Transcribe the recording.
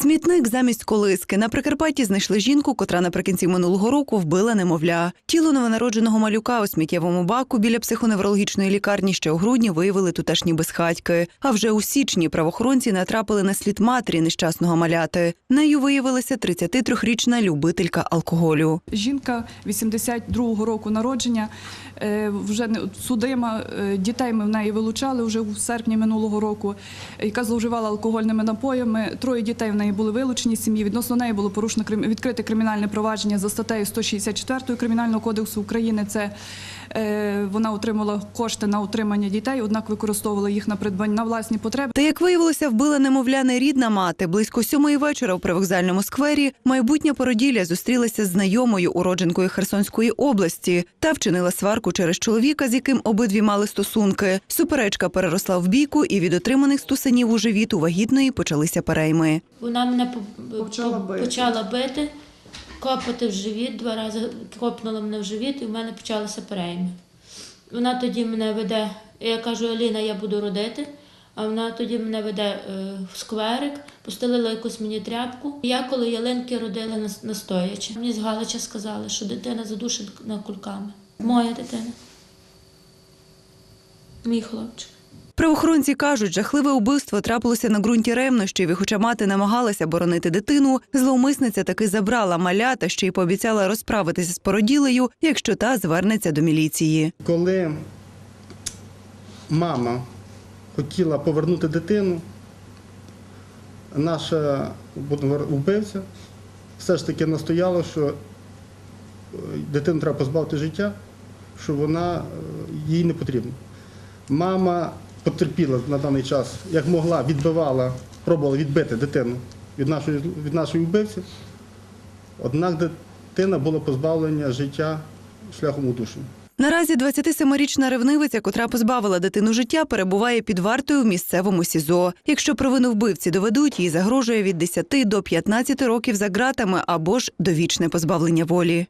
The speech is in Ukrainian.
Смітник замість колиски на Прикарпатті знайшли жінку, котра наприкінці минулого року вбила немовля. Тіло новонародженого малюка у сміттєвому баку біля психоневрологічної лікарні ще у грудні виявили тутешні безхатьки. А вже у січні правоохоронці натрапили на слід матері нещасного маляти. Нею виявилася 33-річна любителька алкоголю. Жінка 82-го року народження, е, вже судима. е, Дітей ми в неї вилучали вже в серпні минулого року, яка зловживала алкогольними напоями. Троє дітей в неї були вилучені сім'ї. Відносно неї було порушено крим- відкрите кримінальне провадження за статтею 164 Кримінального кодексу України. Це е, вона отримала кошти на утримання дітей, однак використовувала їх на придбання на власні потреби. Та як виявилося, вбила немовля не рідна мати. Близько сьомої вечора у привокзальному сквері майбутня породілля зустрілася з знайомою уродженкою Херсонської області та вчинила сварку через чоловіка, з яким обидві мали стосунки. Суперечка переросла в бійку, і від отриманих стусанів у живіт у вагітної почалися перейми. Вона мене по- Почала по- бити. почала бити, копати в живіт, два рази копнула мене в живіт, і в мене почалися перейми. Вона тоді мене веде, я кажу, Аліна, я буду родити. А вона тоді мене веде е, в скверик, постелила якусь мені тряпку. Я коли ялинки родила нас- настоячи. Мені з Галича сказали, що дитина задушена кульками. Моя дитина. Мій хлопчик. Правоохоронці кажуть, жахливе убивство трапилося на ґрунті ревнощів, і хоча мати намагалася боронити дитину, зловмисниця таки забрала маля та ще й пообіцяла розправитися з породілею, якщо та звернеться до міліції. Коли мама хотіла повернути дитину, наша вбивця все ж таки настояла, що е, дитину треба позбавити життя, що вона е, їй не потрібна. Мама потерпіла на даний час, як могла, відбивала, пробувала відбити дитину від нашої, від нашої вбивці, однак дитина була позбавлена життя шляхом удушення. Наразі 27-річна ревнивиця, котра позбавила дитину життя, перебуває під вартою в місцевому СІЗО. Якщо провину вбивці доведуть, їй загрожує від 10 до 15 років за ґратами або ж довічне позбавлення волі.